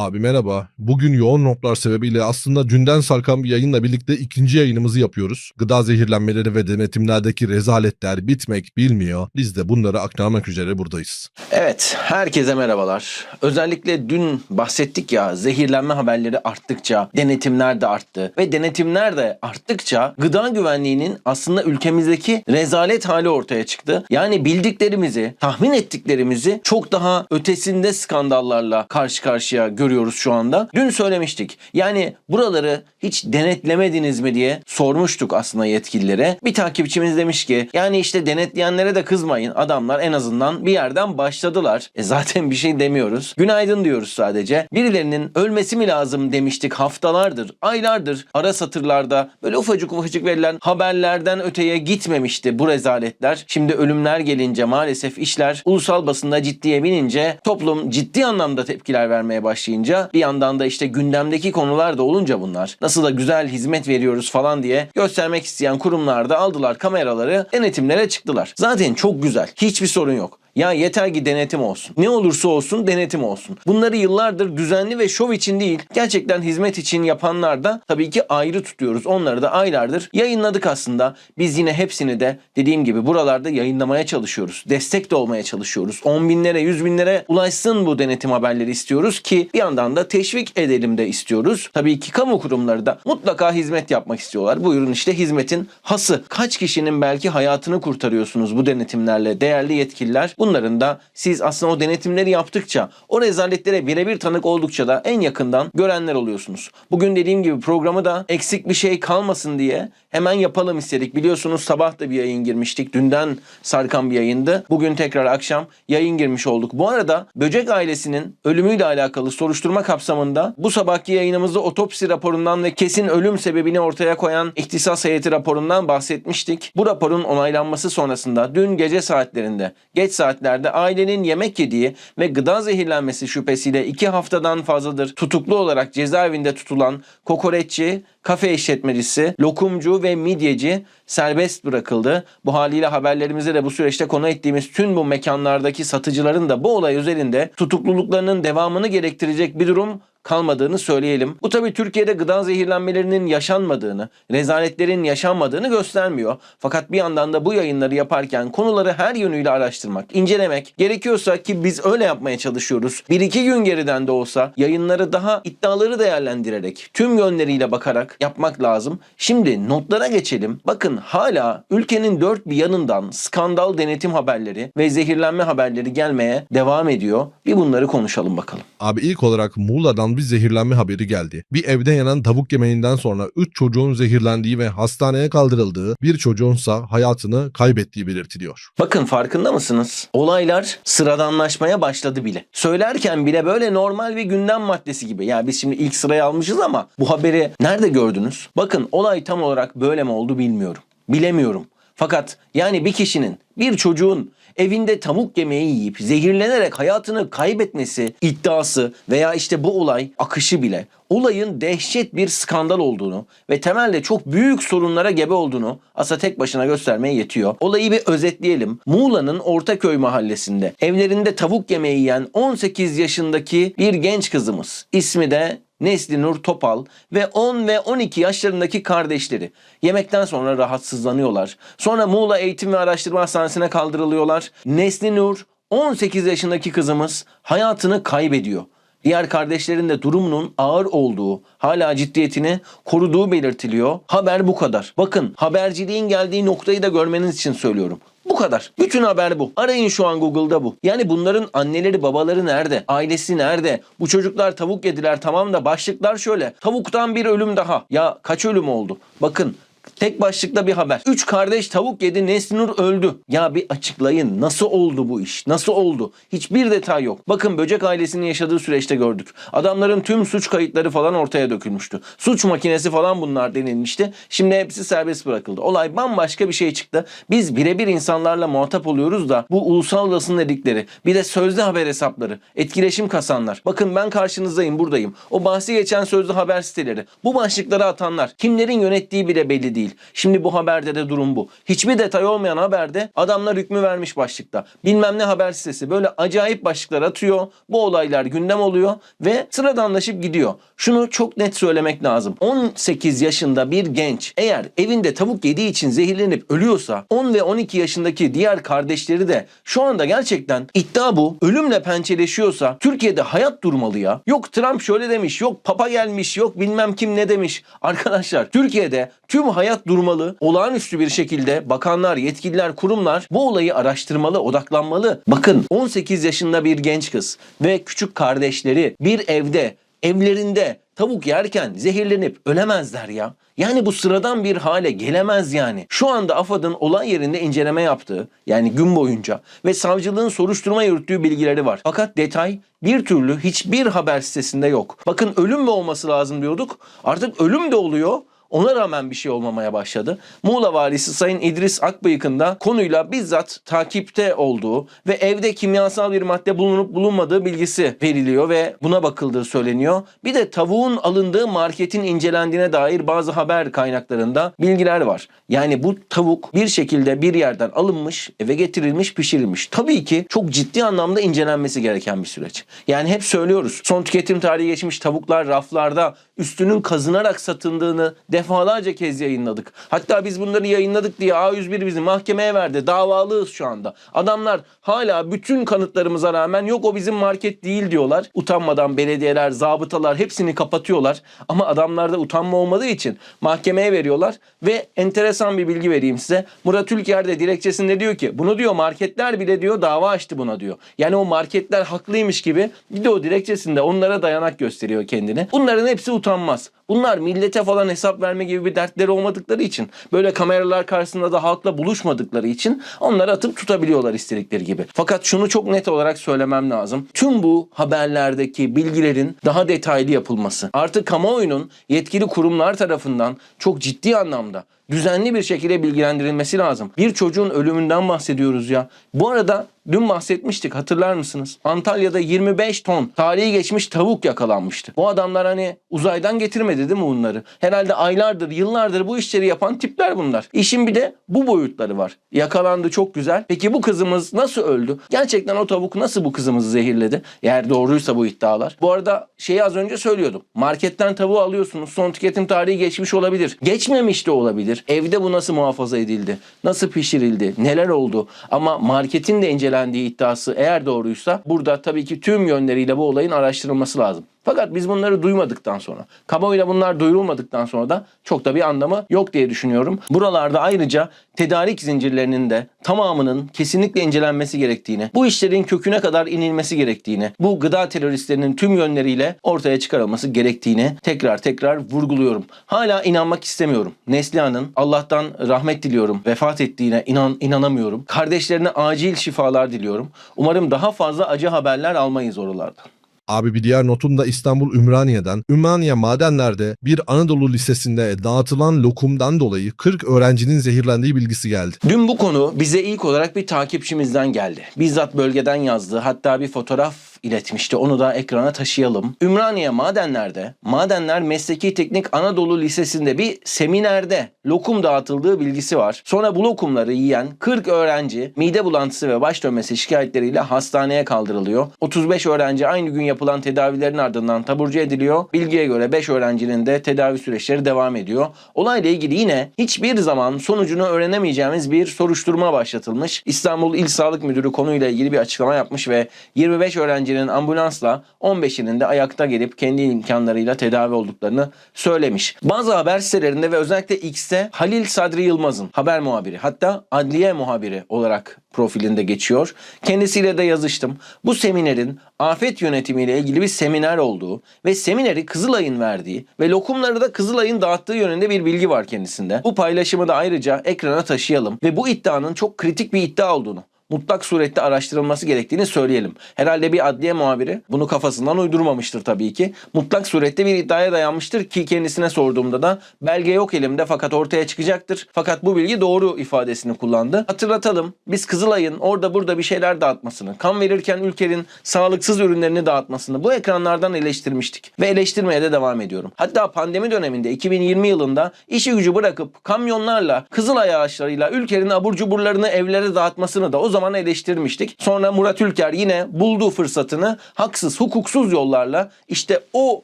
Abi merhaba. Bugün yoğun notlar sebebiyle aslında dünden sarkan bir yayınla birlikte ikinci yayınımızı yapıyoruz. Gıda zehirlenmeleri ve denetimlerdeki rezaletler bitmek bilmiyor. Biz de bunları aktarmak üzere buradayız. Evet, herkese merhabalar. Özellikle dün bahsettik ya zehirlenme haberleri arttıkça denetimler de arttı ve denetimler de arttıkça gıda güvenliğinin aslında ülkemizdeki rezalet hali ortaya çıktı. Yani bildiklerimizi, tahmin ettiklerimizi çok daha ötesinde skandallarla karşı karşıya görüyoruz şu anda. Dün söylemiştik. Yani buraları hiç denetlemediniz mi diye sormuştuk aslında yetkililere. Bir takipçimiz demiş ki yani işte denetleyenlere de kızmayın. Adamlar en azından bir yerden başladılar. E zaten bir şey demiyoruz. Günaydın diyoruz sadece. Birilerinin ölmesi mi lazım demiştik haftalardır, aylardır ara satırlarda böyle ufacık ufacık verilen haberlerden öteye gitmemişti bu rezaletler. Şimdi ölümler gelince maalesef işler ulusal basında ciddiye binince toplum ciddi anlamda tepkiler vermeye başlayınca bir yandan da işte gündemdeki konular da olunca bunlar nasıl da güzel hizmet veriyoruz falan diye göstermek isteyen kurumlar da aldılar kameraları denetimlere çıktılar. Zaten çok güzel. Hiçbir sorun yok. Ya yeter ki denetim olsun. Ne olursa olsun denetim olsun. Bunları yıllardır düzenli ve şov için değil, gerçekten hizmet için yapanlar da tabii ki ayrı tutuyoruz. Onları da aylardır yayınladık aslında. Biz yine hepsini de dediğim gibi buralarda yayınlamaya çalışıyoruz. Destek de olmaya çalışıyoruz. 10 binlere, 100 binlere ulaşsın bu denetim haberleri istiyoruz ki bir yandan da teşvik edelim de istiyoruz. Tabii ki kamu kurumları da mutlaka hizmet yapmak istiyorlar. Buyurun işte hizmetin hası. Kaç kişinin belki hayatını kurtarıyorsunuz bu denetimlerle değerli yetkililer. Bunların da siz aslında o denetimleri yaptıkça, o rezaletlere birebir tanık oldukça da en yakından görenler oluyorsunuz. Bugün dediğim gibi programı da eksik bir şey kalmasın diye hemen yapalım istedik. Biliyorsunuz sabah da bir yayın girmiştik. Dünden sarkan bir yayındı. Bugün tekrar akşam yayın girmiş olduk. Bu arada Böcek ailesinin ölümüyle alakalı soruşturma kapsamında bu sabahki yayınımızda otopsi raporundan ve kesin ölüm sebebini ortaya koyan ihtisas heyeti raporundan bahsetmiştik. Bu raporun onaylanması sonrasında dün gece saatlerinde, geç saatlerde ailenin yemek yediği ve gıda zehirlenmesi şüphesiyle iki haftadan fazladır tutuklu olarak cezaevinde tutulan kokoreççi, kafe işletmecisi, lokumcu ve midyeci serbest bırakıldı. Bu haliyle haberlerimize de bu süreçte konu ettiğimiz tüm bu mekanlardaki satıcıların da bu olay üzerinde tutukluluklarının devamını gerektirecek bir durum kalmadığını söyleyelim. Bu tabii Türkiye'de gıda zehirlenmelerinin yaşanmadığını, rezaletlerin yaşanmadığını göstermiyor. Fakat bir yandan da bu yayınları yaparken konuları her yönüyle araştırmak, incelemek gerekiyorsa ki biz öyle yapmaya çalışıyoruz. Bir iki gün geriden de olsa yayınları daha iddiaları değerlendirerek, tüm yönleriyle bakarak yapmak lazım. Şimdi notlara geçelim. Bakın hala ülkenin dört bir yanından skandal denetim haberleri ve zehirlenme haberleri gelmeye devam ediyor. Bir bunları konuşalım bakalım. Abi ilk olarak Muğla'dan bir zehirlenme haberi geldi. Bir evde yanan tavuk yemeğinden sonra 3 çocuğun zehirlendiği ve hastaneye kaldırıldığı, bir çocuğunsa hayatını kaybettiği belirtiliyor. Bakın farkında mısınız? Olaylar sıradanlaşmaya başladı bile. Söylerken bile böyle normal bir gündem maddesi gibi. Ya biz şimdi ilk sıraya almışız ama bu haberi nerede gördünüz? Bakın olay tam olarak böyle mi oldu bilmiyorum. Bilemiyorum. Fakat yani bir kişinin, bir çocuğun evinde tavuk yemeği yiyip zehirlenerek hayatını kaybetmesi iddiası veya işte bu olay akışı bile olayın dehşet bir skandal olduğunu ve temelde çok büyük sorunlara gebe olduğunu asa tek başına göstermeye yetiyor. Olayı bir özetleyelim. Muğla'nın Ortaköy mahallesinde evlerinde tavuk yemeği yiyen 18 yaşındaki bir genç kızımız. İsmi de Nesli Nur Topal ve 10 ve 12 yaşlarındaki kardeşleri yemekten sonra rahatsızlanıyorlar. Sonra Muğla Eğitim ve Araştırma Hastanesi'ne kaldırılıyorlar. Nesli Nur 18 yaşındaki kızımız hayatını kaybediyor. Diğer kardeşlerin de durumunun ağır olduğu, hala ciddiyetini koruduğu belirtiliyor. Haber bu kadar. Bakın haberciliğin geldiği noktayı da görmeniz için söylüyorum. Bu kadar. Bütün haber bu. Arayın şu an Google'da bu. Yani bunların anneleri babaları nerede? Ailesi nerede? Bu çocuklar tavuk yediler tamam da başlıklar şöyle. Tavuktan bir ölüm daha. Ya kaç ölüm oldu? Bakın Tek başlıkta bir haber. Üç kardeş tavuk yedi Neslinur öldü. Ya bir açıklayın nasıl oldu bu iş? Nasıl oldu? Hiçbir detay yok. Bakın böcek ailesinin yaşadığı süreçte gördük. Adamların tüm suç kayıtları falan ortaya dökülmüştü. Suç makinesi falan bunlar denilmişti. Şimdi hepsi serbest bırakıldı. Olay bambaşka bir şey çıktı. Biz birebir insanlarla muhatap oluyoruz da bu ulusal basın dedikleri bir de sözlü haber hesapları, etkileşim kasanlar. Bakın ben karşınızdayım buradayım. O bahsi geçen sözlü haber siteleri. Bu başlıkları atanlar. Kimlerin yönettiği bile belli belli değil. Şimdi bu haberde de durum bu. Hiçbir detay olmayan haberde adamlar hükmü vermiş başlıkta. Bilmem ne haber sitesi böyle acayip başlıklar atıyor. Bu olaylar gündem oluyor ve sıradanlaşıp gidiyor. Şunu çok net söylemek lazım. 18 yaşında bir genç eğer evinde tavuk yediği için zehirlenip ölüyorsa 10 ve 12 yaşındaki diğer kardeşleri de şu anda gerçekten iddia bu. Ölümle pençeleşiyorsa Türkiye'de hayat durmalı ya. Yok Trump şöyle demiş, yok Papa gelmiş, yok bilmem kim ne demiş. Arkadaşlar Türkiye'de tüm hayat durmalı. Olağanüstü bir şekilde bakanlar, yetkililer, kurumlar bu olayı araştırmalı, odaklanmalı. Bakın 18 yaşında bir genç kız ve küçük kardeşleri bir evde evlerinde tavuk yerken zehirlenip ölemezler ya. Yani bu sıradan bir hale gelemez yani. Şu anda AFAD'ın olay yerinde inceleme yaptığı yani gün boyunca ve savcılığın soruşturma yürüttüğü bilgileri var. Fakat detay bir türlü hiçbir haber sitesinde yok. Bakın ölüm mü olması lazım diyorduk. Artık ölüm de oluyor. Ona rağmen bir şey olmamaya başladı. Muğla valisi Sayın İdris Akbayık'ın da konuyla bizzat takipte olduğu ve evde kimyasal bir madde bulunup bulunmadığı bilgisi veriliyor ve buna bakıldığı söyleniyor. Bir de tavuğun alındığı marketin incelendiğine dair bazı haber kaynaklarında bilgiler var. Yani bu tavuk bir şekilde bir yerden alınmış, eve getirilmiş, pişirilmiş. Tabii ki çok ciddi anlamda incelenmesi gereken bir süreç. Yani hep söylüyoruz. Son tüketim tarihi geçmiş tavuklar raflarda üstünün kazınarak satıldığını defalarca kez yayınladık. Hatta biz bunları yayınladık diye A101 bizi mahkemeye verdi. Davalıyız şu anda. Adamlar hala bütün kanıtlarımıza rağmen yok o bizim market değil diyorlar. Utanmadan belediyeler, zabıtalar hepsini kapatıyorlar. Ama adamlarda utanma olmadığı için mahkemeye veriyorlar ve enteresan bir bilgi vereyim size. Murat Ülker de dilekçesinde diyor ki bunu diyor marketler bile diyor dava açtı buna diyor. Yani o marketler haklıymış gibi bir de dilekçesinde onlara dayanak gösteriyor kendini. Bunların hepsi utanmaz. Bunlar millete falan hesap verme gibi bir dertleri olmadıkları için böyle kameralar karşısında da halkla buluşmadıkları için onları atıp tutabiliyorlar istedikleri gibi. Fakat şunu çok net olarak söylemem lazım. Tüm bu haberlerdeki bilgilerin daha detaylı yapılması. Artık kamuoyunun yetkili kurumlar tarafından çok ciddi anlamda düzenli bir şekilde bilgilendirilmesi lazım. Bir çocuğun ölümünden bahsediyoruz ya. Bu arada dün bahsetmiştik hatırlar mısınız? Antalya'da 25 ton tarihi geçmiş tavuk yakalanmıştı. Bu adamlar hani uzaydan getirmedi değil mi bunları? Herhalde aylardır, yıllardır bu işleri yapan tipler bunlar. İşin bir de bu boyutları var. Yakalandı çok güzel. Peki bu kızımız nasıl öldü? Gerçekten o tavuk nasıl bu kızımızı zehirledi? Eğer doğruysa bu iddialar. Bu arada şeyi az önce söylüyordum. Marketten tavuğu alıyorsunuz. Son tüketim tarihi geçmiş olabilir. Geçmemiş de olabilir. Evde bu nasıl muhafaza edildi? Nasıl pişirildi? Neler oldu? Ama marketin de incelendiği iddiası eğer doğruysa burada tabii ki tüm yönleriyle bu olayın araştırılması lazım. Fakat biz bunları duymadıktan sonra, kamuoyuna bunlar duyurulmadıktan sonra da çok da bir anlamı yok diye düşünüyorum. Buralarda ayrıca tedarik zincirlerinin de tamamının kesinlikle incelenmesi gerektiğini, bu işlerin köküne kadar inilmesi gerektiğini, bu gıda teröristlerinin tüm yönleriyle ortaya çıkarılması gerektiğini tekrar tekrar vurguluyorum. Hala inanmak istemiyorum. Neslihan'ın Allah'tan rahmet diliyorum. Vefat ettiğine inan inanamıyorum. Kardeşlerine acil şifalar diliyorum. Umarım daha fazla acı haberler almayız oralardan. Abi bir diğer notun da İstanbul Ümraniye'den. Ümraniye Madenler'de bir Anadolu Lisesi'nde dağıtılan lokumdan dolayı 40 öğrencinin zehirlendiği bilgisi geldi. Dün bu konu bize ilk olarak bir takipçimizden geldi. Bizzat bölgeden yazdı. Hatta bir fotoğraf iletmişti. Onu da ekrana taşıyalım. Ümraniye Madenler'de Madenler Mesleki Teknik Anadolu Lisesi'nde bir seminerde lokum dağıtıldığı bilgisi var. Sonra bu lokumları yiyen 40 öğrenci mide bulantısı ve baş dönmesi şikayetleriyle hastaneye kaldırılıyor. 35 öğrenci aynı gün yapılan tedavilerin ardından taburcu ediliyor. Bilgiye göre 5 öğrencinin de tedavi süreçleri devam ediyor. Olayla ilgili yine hiçbir zaman sonucunu öğrenemeyeceğimiz bir soruşturma başlatılmış. İstanbul İl Sağlık Müdürü konuyla ilgili bir açıklama yapmış ve 25 öğrencinin ambulansla 15'inin de ayakta gelip kendi imkanlarıyla tedavi olduklarını söylemiş. Bazı haber sitelerinde ve özellikle X'te Halil Sadri Yılmaz'ın haber muhabiri hatta adliye muhabiri olarak profilinde geçiyor. Kendisiyle de yazıştım. Bu seminerin afet yönetimiyle ilgili bir seminer olduğu ve semineri Kızılay'ın verdiği ve lokumları da Kızılay'ın dağıttığı yönünde bir bilgi var kendisinde. Bu paylaşımı da ayrıca ekrana taşıyalım ve bu iddianın çok kritik bir iddia olduğunu mutlak surette araştırılması gerektiğini söyleyelim. Herhalde bir adliye muhabiri bunu kafasından uydurmamıştır tabii ki. Mutlak surette bir iddiaya dayanmıştır ki kendisine sorduğumda da belge yok elimde fakat ortaya çıkacaktır. Fakat bu bilgi doğru ifadesini kullandı. Hatırlatalım biz Kızılay'ın orada burada bir şeyler dağıtmasını, kan verirken ülkenin sağlıksız ürünlerini dağıtmasını bu ekranlardan eleştirmiştik. Ve eleştirmeye de devam ediyorum. Hatta pandemi döneminde 2020 yılında işi gücü bırakıp kamyonlarla Kızılay ağaçlarıyla ülkenin abur cuburlarını evlere dağıtmasını da o zaman eleştirmiştik. Sonra Murat Ülker yine bulduğu fırsatını haksız, hukuksuz yollarla işte o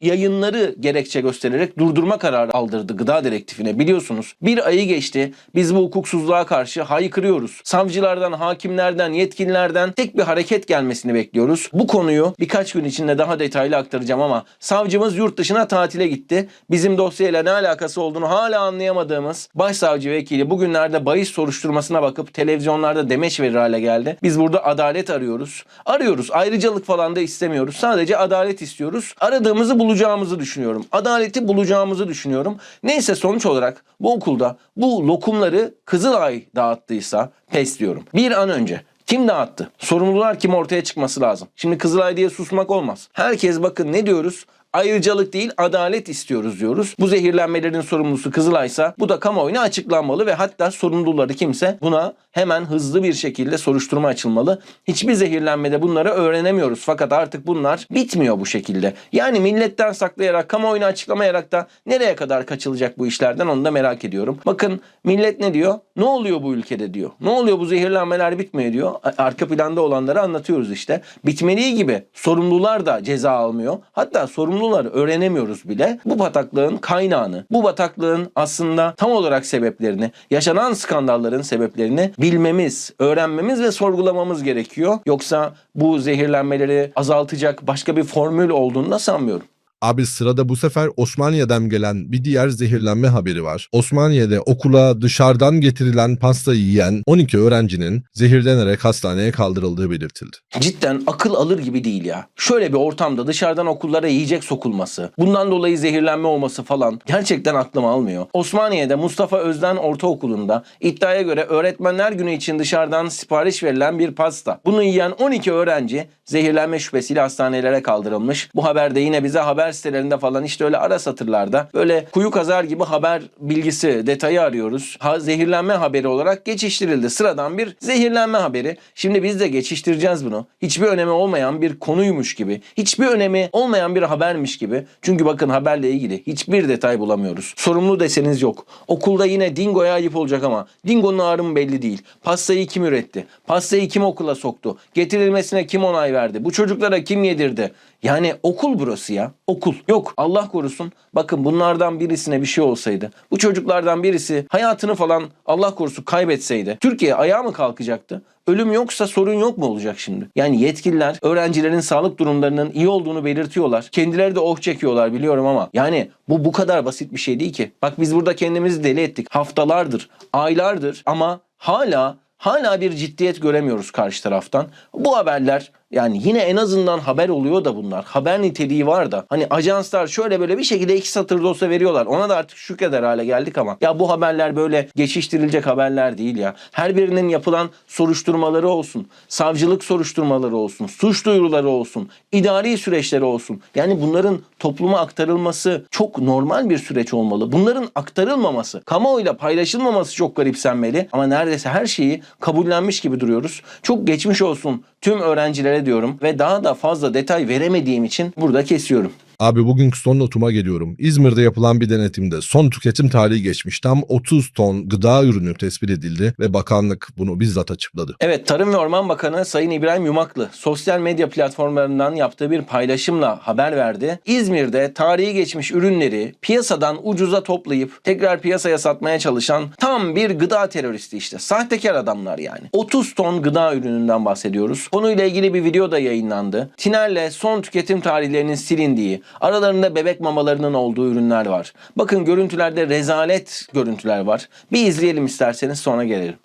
yayınları gerekçe göstererek durdurma kararı aldırdı gıda direktifine biliyorsunuz. Bir ayı geçti. Biz bu hukuksuzluğa karşı haykırıyoruz. Savcılardan, hakimlerden, yetkililerden tek bir hareket gelmesini bekliyoruz. Bu konuyu birkaç gün içinde daha detaylı aktaracağım ama savcımız yurt dışına tatile gitti. Bizim dosyayla ne alakası olduğunu hala anlayamadığımız başsavcı vekili bugünlerde bahis soruşturmasına bakıp televizyonlarda demeç verir hale geldi. Biz burada adalet arıyoruz. Arıyoruz. Ayrıcalık falan da istemiyoruz. Sadece adalet istiyoruz. Aradığımızı bulacağımızı düşünüyorum. Adaleti bulacağımızı düşünüyorum. Neyse sonuç olarak bu okulda bu lokumları Kızılay dağıttıysa pes diyorum. Bir an önce kim dağıttı? Sorumlular kim ortaya çıkması lazım. Şimdi Kızılay diye susmak olmaz. Herkes bakın ne diyoruz? Ayrıcalık değil adalet istiyoruz diyoruz. Bu zehirlenmelerin sorumlusu Kızılay'sa bu da kamuoyuna açıklanmalı ve hatta sorumluları kimse buna hemen hızlı bir şekilde soruşturma açılmalı. Hiçbir zehirlenmede bunları öğrenemiyoruz fakat artık bunlar bitmiyor bu şekilde. Yani milletten saklayarak kamuoyuna açıklamayarak da nereye kadar kaçılacak bu işlerden onu da merak ediyorum. Bakın millet ne diyor? Ne oluyor bu ülkede diyor. Ne oluyor bu zehirlenmeler bitmiyor diyor. Arka planda olanları anlatıyoruz işte. Bitmediği gibi sorumlular da ceza almıyor. Hatta sorumluları öğrenemiyoruz bile. Bu bataklığın kaynağını, bu bataklığın aslında tam olarak sebeplerini, yaşanan skandalların sebeplerini bilmemiz, öğrenmemiz ve sorgulamamız gerekiyor. Yoksa bu zehirlenmeleri azaltacak başka bir formül olduğunu da sanmıyorum. Abi sırada bu sefer Osmaniye'den gelen bir diğer zehirlenme haberi var. Osmaniye'de okula dışarıdan getirilen pastayı yiyen 12 öğrencinin zehirlenerek hastaneye kaldırıldığı belirtildi. cidden akıl alır gibi değil ya. Şöyle bir ortamda dışarıdan okullara yiyecek sokulması, bundan dolayı zehirlenme olması falan gerçekten aklıma almıyor. Osmaniye'de Mustafa Özden Ortaokulu'nda iddiaya göre öğretmenler günü için dışarıdan sipariş verilen bir pasta. Bunu yiyen 12 öğrenci zehirlenme şüphesiyle hastanelere kaldırılmış. Bu haber de yine bize haber sitelerinde falan işte öyle ara satırlarda böyle kuyu kazar gibi haber bilgisi detayı arıyoruz. Ha, zehirlenme haberi olarak geçiştirildi. Sıradan bir zehirlenme haberi. Şimdi biz de geçiştireceğiz bunu. Hiçbir önemi olmayan bir konuymuş gibi. Hiçbir önemi olmayan bir habermiş gibi. Çünkü bakın haberle ilgili hiçbir detay bulamıyoruz. Sorumlu deseniz yok. Okulda yine dingoya ayıp olacak ama dingonun ağrımı belli değil. Pastayı kim üretti? Pastayı kim okula soktu? Getirilmesine kim onay verdi? Bu çocuklara kim yedirdi? Yani okul burası ya. Okul. Yok Allah korusun. Bakın bunlardan birisine bir şey olsaydı. Bu çocuklardan birisi hayatını falan Allah korusun kaybetseydi. Türkiye ayağa mı kalkacaktı? Ölüm yoksa sorun yok mu olacak şimdi? Yani yetkililer öğrencilerin sağlık durumlarının iyi olduğunu belirtiyorlar. Kendileri de oh çekiyorlar biliyorum ama yani bu bu kadar basit bir şey değil ki. Bak biz burada kendimizi deli ettik. Haftalardır, aylardır ama hala hala bir ciddiyet göremiyoruz karşı taraftan. Bu haberler yani yine en azından haber oluyor da bunlar. Haber niteliği var da. Hani ajanslar şöyle böyle bir şekilde iki satır da olsa veriyorlar. Ona da artık şükreder hale geldik ama. Ya bu haberler böyle geçiştirilecek haberler değil ya. Her birinin yapılan soruşturmaları olsun. Savcılık soruşturmaları olsun. Suç duyuruları olsun. idari süreçleri olsun. Yani bunların topluma aktarılması çok normal bir süreç olmalı. Bunların aktarılmaması, kamuoyuyla paylaşılmaması çok garipsenmeli. Ama neredeyse her şeyi kabullenmiş gibi duruyoruz. Çok geçmiş olsun tüm öğrencilere diyorum ve daha da fazla detay veremediğim için burada kesiyorum. Abi bugünkü son notuma geliyorum. İzmir'de yapılan bir denetimde son tüketim tarihi geçmiş tam 30 ton gıda ürünü tespit edildi ve bakanlık bunu bizzat açıkladı. Evet Tarım ve Orman Bakanı Sayın İbrahim Yumaklı sosyal medya platformlarından yaptığı bir paylaşımla haber verdi. İzmir'de tarihi geçmiş ürünleri piyasadan ucuza toplayıp tekrar piyasaya satmaya çalışan tam bir gıda teröristi işte. Sahtekar adamlar yani. 30 ton gıda ürününden bahsediyoruz. Konuyla ilgili bir video da yayınlandı. Tiner'le son tüketim tarihlerinin silindiği, aralarında bebek mamalarının olduğu ürünler var. Bakın görüntülerde rezalet görüntüler var. Bir izleyelim isterseniz sonra gelelim.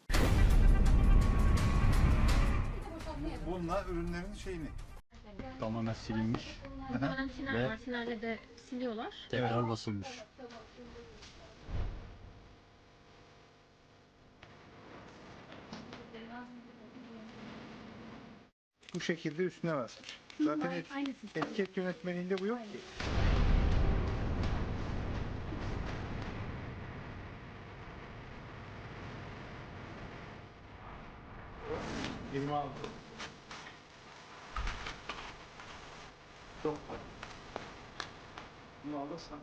Bunlar ürünlerin şeyini. tamamen silinmiş, Muhtemelen Ve- var. Tinerle de siliyorlar. tekrar basılmış. bu şekilde üstüne basmış. Zaten et, etiket yönetmeliğinde bu yok ki. Elime aldım. Çok var. Bunu alırsan.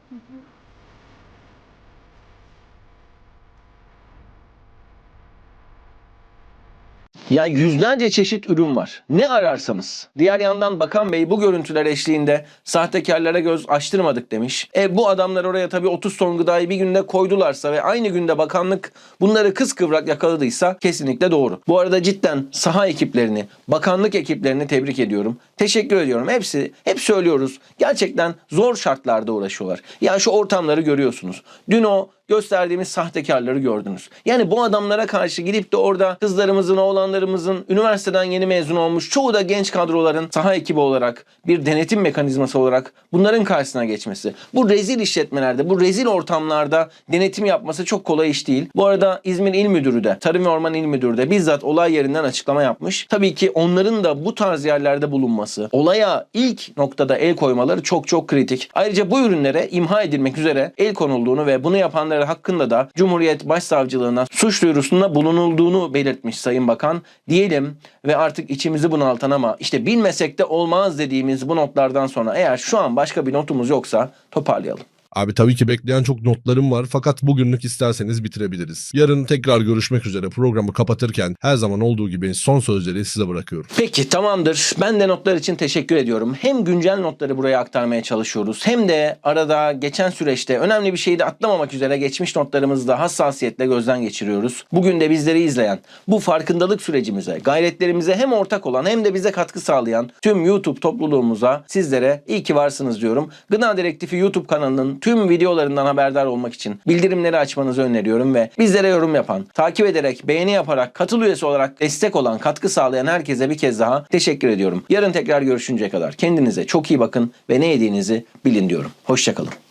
Ya yüzlerce çeşit ürün var. Ne ararsanız. Diğer yandan Bakan Bey bu görüntüler eşliğinde sahtekarlara göz açtırmadık demiş. E bu adamlar oraya tabii 30 ton gıdayı bir günde koydularsa ve aynı günde bakanlık bunları kıskıvrak yakaladıysa kesinlikle doğru. Bu arada cidden saha ekiplerini, bakanlık ekiplerini tebrik ediyorum. Teşekkür ediyorum. Hepsi, hep söylüyoruz. Gerçekten zor şartlarda uğraşıyorlar. Ya şu ortamları görüyorsunuz. Dün o gösterdiğimiz sahtekarları gördünüz. Yani bu adamlara karşı gidip de orada kızlarımızın, oğlanlarımızın üniversiteden yeni mezun olmuş çoğu da genç kadroların saha ekibi olarak bir denetim mekanizması olarak bunların karşısına geçmesi. Bu rezil işletmelerde, bu rezil ortamlarda denetim yapması çok kolay iş değil. Bu arada İzmir İl Müdürü de, Tarım ve Orman İl Müdürü de bizzat olay yerinden açıklama yapmış. Tabii ki onların da bu tarz yerlerde bulunması, olaya ilk noktada el koymaları çok çok kritik. Ayrıca bu ürünlere imha edilmek üzere el konulduğunu ve bunu yapanlar hakkında da Cumhuriyet Başsavcılığına suç duyurusunda bulunulduğunu belirtmiş Sayın Bakan. Diyelim ve artık içimizi bunaltan ama işte bilmesek de olmaz dediğimiz bu notlardan sonra eğer şu an başka bir notumuz yoksa toparlayalım. Abi tabii ki bekleyen çok notlarım var fakat bugünlük isterseniz bitirebiliriz. Yarın tekrar görüşmek üzere programı kapatırken her zaman olduğu gibi son sözleri size bırakıyorum. Peki tamamdır. Ben de notlar için teşekkür ediyorum. Hem güncel notları buraya aktarmaya çalışıyoruz hem de arada geçen süreçte önemli bir şeyi de atlamamak üzere geçmiş notlarımızı da hassasiyetle gözden geçiriyoruz. Bugün de bizleri izleyen, bu farkındalık sürecimize, gayretlerimize hem ortak olan hem de bize katkı sağlayan tüm YouTube topluluğumuza sizlere iyi ki varsınız diyorum. Gıda Direktifi YouTube kanalının tüm videolarından haberdar olmak için bildirimleri açmanızı öneriyorum ve bizlere yorum yapan, takip ederek, beğeni yaparak, katıl üyesi olarak destek olan, katkı sağlayan herkese bir kez daha teşekkür ediyorum. Yarın tekrar görüşünceye kadar kendinize çok iyi bakın ve ne yediğinizi bilin diyorum. Hoşçakalın.